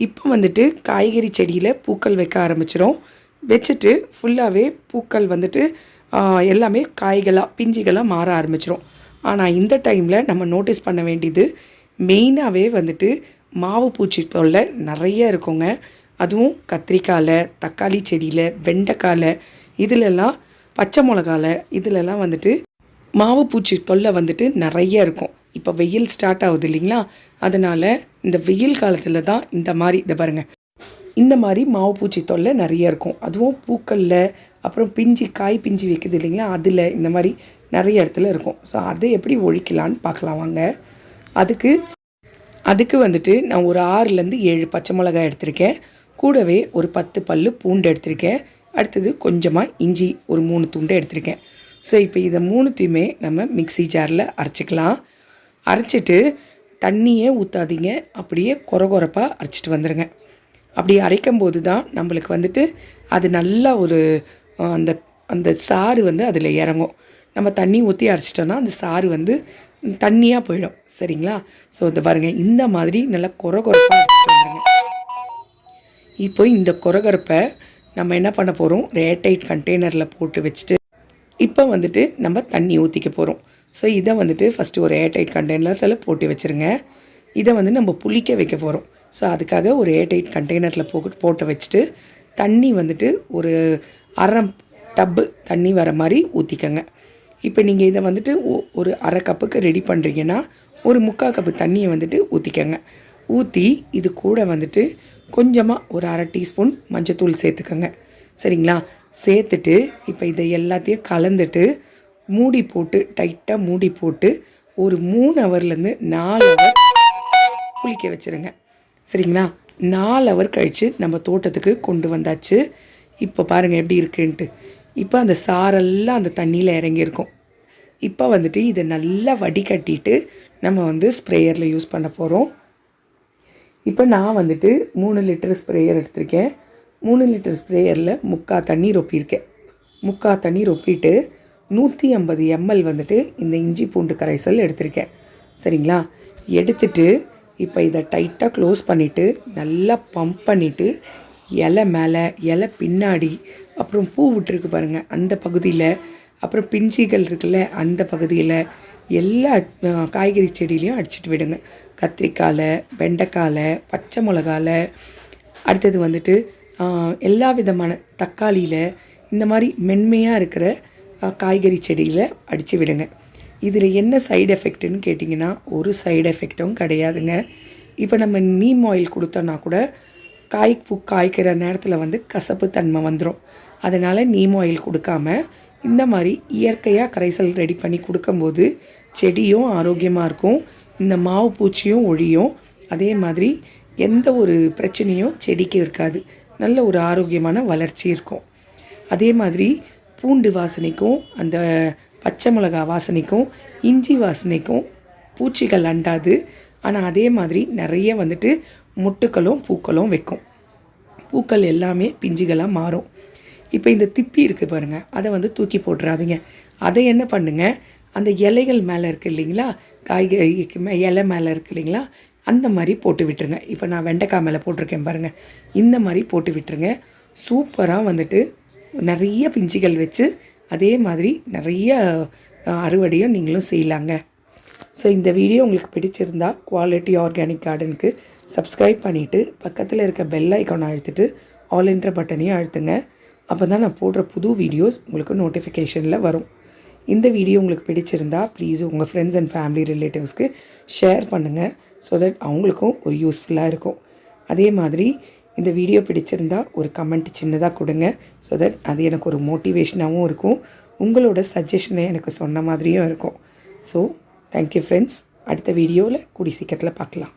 இப்போ வந்துட்டு காய்கறி செடியில் பூக்கள் வைக்க ஆரம்பிச்சிடும் வச்சுட்டு ஃபுல்லாகவே பூக்கள் வந்துட்டு எல்லாமே காய்களாக பிஞ்சிகளாக மாற ஆரம்பிச்சிடும் ஆனால் இந்த டைமில் நம்ம நோட்டீஸ் பண்ண வேண்டியது மெயினாகவே வந்துட்டு மாவு பூச்சி தொல்லை நிறைய இருக்குங்க. அதுவும் கத்திரிக்காயில் தக்காளி செடியில் வெண்டைக்காயில் இதிலெல்லாம் பச்சை மிளகால இதிலெல்லாம் வந்துட்டு மாவு பூச்சி தொல்லை வந்துட்டு நிறைய இருக்கும். இப்போ வெயில் ஸ்டார்ட் ஆகுது இல்லைங்களா? அதனால் இந்த வெயில் காலத்தில் தான் இந்த மாதிரி இதை பாருங்கள் இந்த மாதிரி மாவு பூச்சி தொல்லை நிறைய இருக்கும். அதுவும் பூக்களில் அப்புறம் பிஞ்சு காய் பிஞ்சு வைக்குது இல்லைங்களா? அதில் இந்த மாதிரி நிறைய இடத்துல இருக்கும். ஸோ அதை எப்படி ஒழிக்கலான்னு பார்க்கலாம் வாங்க. அதுக்கு அதுக்கு வந்துட்டு நான் ஒரு ஆறுலேருந்து ஏழு பச்சை மிளகாய் எடுத்திருக்கேன். கூடவே ஒரு பத்து பல்லு பூண்டு எடுத்திருக்கேன். அடுத்தது கொஞ்சமாக இஞ்சி ஒரு மூணு துண்டு எடுத்திருக்கேன். ஸோ இப்போ இதை மூணுத்தையுமே நம்ம மிக்ஸி ஜாரில் அரைச்சிக்கலாம். அரைச்சிட்டு தண்ணியே ஊற்றாதீங்க அப்படியே கொர கொரப்பாக அரைச்சிட்டு வந்துடுங்க அப்படி அரைக்கும் போது தான் நம்மளுக்கு வந்துட்டு அது நல்லா ஒரு அந்த அந்த சாறு வந்து அதில் இறங்கும். நம்ம தண்ணி ஊற்றி அரைச்சிட்டோன்னா அந்த சாறு வந்து தண்ணியாக போயிடும். சரிங்களா? ஸோ இந்த பாருங்கள் இந்த மாதிரி நல்லா கொர கொரப்பாக அரைச்சிட்டு வந்துடுங்க இப்போ இந்த குறகுறப்பை நம்ம என்ன பண்ண போகிறோம் ரேட்டைட் கண்டெய்னரில் போட்டு வச்சுட்டு இப்போ வந்துட்டு நம்ம தண்ணி ஊற்றிக்க போகிறோம் ஸோ இதை வந்துட்டு ஃபஸ்ட்டு ஒரு ஏர்டைட் கண்டெய்னரில் போட்டு வச்சுருங்க. இதை வந்து நம்ம புளிக்க வைக்க போகிறோம் ஸோ அதுக்காக ஒரு ஏர்டைட் கண்டெய்னரில் போ போட்டு வச்சுட்டு தண்ணி வந்துட்டு ஒரு அரை டப்பு தண்ணி வர மாதிரி ஊற்றிக்கோங்க இப்போ நீங்கள் இதை வந்துட்டு ஒ- ஒரு அரை கப்புக்கு ரெடி பண்ணுறீங்கன்னா ஒரு முக்கால் கப்பு தண்ணியை வந்துட்டு ஊற்றிக்கங்க ஊற்றி இது கூட வந்துட்டு கொஞ்சமாக ஒரு அரை டீஸ்பூன் மஞ்சத்தூள் சேர்த்துக்கோங்க. சரிங்களா? சேர்த்துட்டு இப்போ இதை எல்லாத்தையும் கலந்துட்டு மூடி போட்டு டைட்டாக மூடி போட்டு ஒரு மூணு ஹவர்லேருந்து நாலு ஹவர் புளிக்க வச்சுருங்க. சரிங்களா? நாலு ஹவர் கழித்து நம்ம தோட்டத்துக்கு கொண்டு வந்தாச்சு. இப்போ பாருங்கள் எப்படி இருக்குன்ட்டு. இப்போ அந்த சாரெல்லாம் அந்த தண்ணியில் இறங்கியிருக்கும். இப்போ வந்துட்டு இதை நல்லா வடிகட்டிட்டு நம்ம வந்து ஸ்ப்ரேயரில் யூஸ் பண்ண போகிறோம் இப்போ நான் வந்துட்டு மூணு லிட்டர் ஸ்ப்ரேயர் எடுத்திருக்கேன். மூணு லிட்டர் ஸ்ப்ரேயரில் முக்கா தண்ணி ரொப்பியிருக்கேன். முக்கா தண்ணி ரொப்பிட்டு நூற்றி ஐம்பது எம்எல் வந்துட்டு இந்த இஞ்சி பூண்டு கரைசல் எடுத்திருக்கேன். சரிங்களா? எடுத்துட்டு இப்போ இதை டைட்டாக க்ளோஸ் பண்ணிவிட்டு நல்லா பம்ப் பண்ணிவிட்டு இலை மேலே இலை பின்னாடி அப்புறம் பூ விட்டுருக்கு பாருங்கள் அந்த பகுதியில் அப்புறம் பிஞ்சிகள் இருக்குல்ல அந்த பகுதியில் எல்லா காய்கறி செடியிலையும் அடிச்சிட்டு விடுங்க. கத்திரிக்காயில் வெண்டைக்காயில் பச்சை மிளகால அடுத்தது வந்துட்டு எல்லா விதமான தக்காளியில் இந்த மாதிரி மென்மையாக இருக்கிற காய்கறி செடியில் அடித்து விடுங்க. இதில் என்ன சைடு எஃபெக்ட்டுன்னு கேட்டிங்கன்னா ஒரு சைடு எஃபெக்ட்டும் கிடையாதுங்க. இப்போ நம்ம நீம் ஆயில் கொடுத்தோன்னா கூட காய் பூ காய்க்கிற நேரத்தில் வந்து கசப்பு தன்மை வந்துடும் அதனால் நீம் ஆயில் கொடுக்காம இந்த மாதிரி இயற்கையாக கரைசல் ரெடி பண்ணி கொடுக்கும்போது செடியும் ஆரோக்கியமாக இருக்கும். இந்த மாவு பூச்சியும் ஒழியும். அதே மாதிரி எந்த ஒரு பிரச்சனையும் செடிக்கு இருக்காது. நல்ல ஒரு ஆரோக்கியமான வளர்ச்சி இருக்கும். அதே மாதிரி பூண்டு வாசனைக்கும் அந்த பச்சை மிளகா வாசனைக்கும் இஞ்சி வாசனைக்கும் பூச்சிகள் அண்டாது. ஆனால் அதே மாதிரி நிறைய வந்துட்டு முட்டுக்களும் பூக்களும் வைக்கும். பூக்கள் எல்லாமே பிஞ்சுகளாக மாறும். இப்போ இந்த திப்பி இருக்குது பாருங்கள் அதை வந்து தூக்கி போட்டுறாதீங்க. அதை என்ன பண்ணுங்க? அந்த இலைகள் மேலே இருக்குது இல்லைங்களா? காய்கறிக்கு மே இலை மேலே இருக்குது இல்லைங்களா? அந்த மாதிரி போட்டு விட்டுருங்க. இப்போ நான் வெண்டைக்காய் மேலே போட்டிருக்கேன் பாருங்கள் இந்த மாதிரி போட்டு விட்டுருங்க. சூப்பராக வந்துட்டு நிறைய பிஞ்சுகள் வச்சு அதே மாதிரி நிறைய அறுவடையும் நீங்களும் செய்யலாங்க. ஸோ இந்த வீடியோ உங்களுக்கு பிடிச்சிருந்தா குவாலிட்டி ஆர்கானிக் கார்டனுக்கு சப்ஸ்கிரைப் பண்ணிவிட்டு பக்கத்தில் இருக்க பெல் ஐக்கான் அழுத்திட்டு ஆல் என்ற பட்டனையும் அழுத்துங்க. அப்போ தான் நான் போடுற புது வீடியோஸ் உங்களுக்கு நோட்டிஃபிகேஷனில் வரும். இந்த வீடியோ உங்களுக்கு பிடிச்சிருந்தா ப்ளீஸ் உங்கள் ஃப்ரெண்ட்ஸ் அண்ட் ஃபேமிலி ரிலேட்டிவ்ஸ்க்கு ஷேர் பண்ணுங்கள் ஸோ தட் அவங்களுக்கும் ஒரு யூஸ்ஃபுல்லாக இருக்கும். அதே மாதிரி இந்த வீடியோ பிடிச்சிருந்தா ஒரு கமெண்ட் சின்னதாக கொடுங்க. ஸோ தட் அது எனக்கு ஒரு மோட்டிவேஷனாகவும் இருக்கும். உங்களோட சஜஷனை எனக்கு சொன்ன மாதிரியும் இருக்கும். ஸோ தேங்க்யூ ஃப்ரெண்ட்ஸ் அடுத்த வீடியோவில் கூடி சீக்கிரத்தில் பார்க்கலாம்.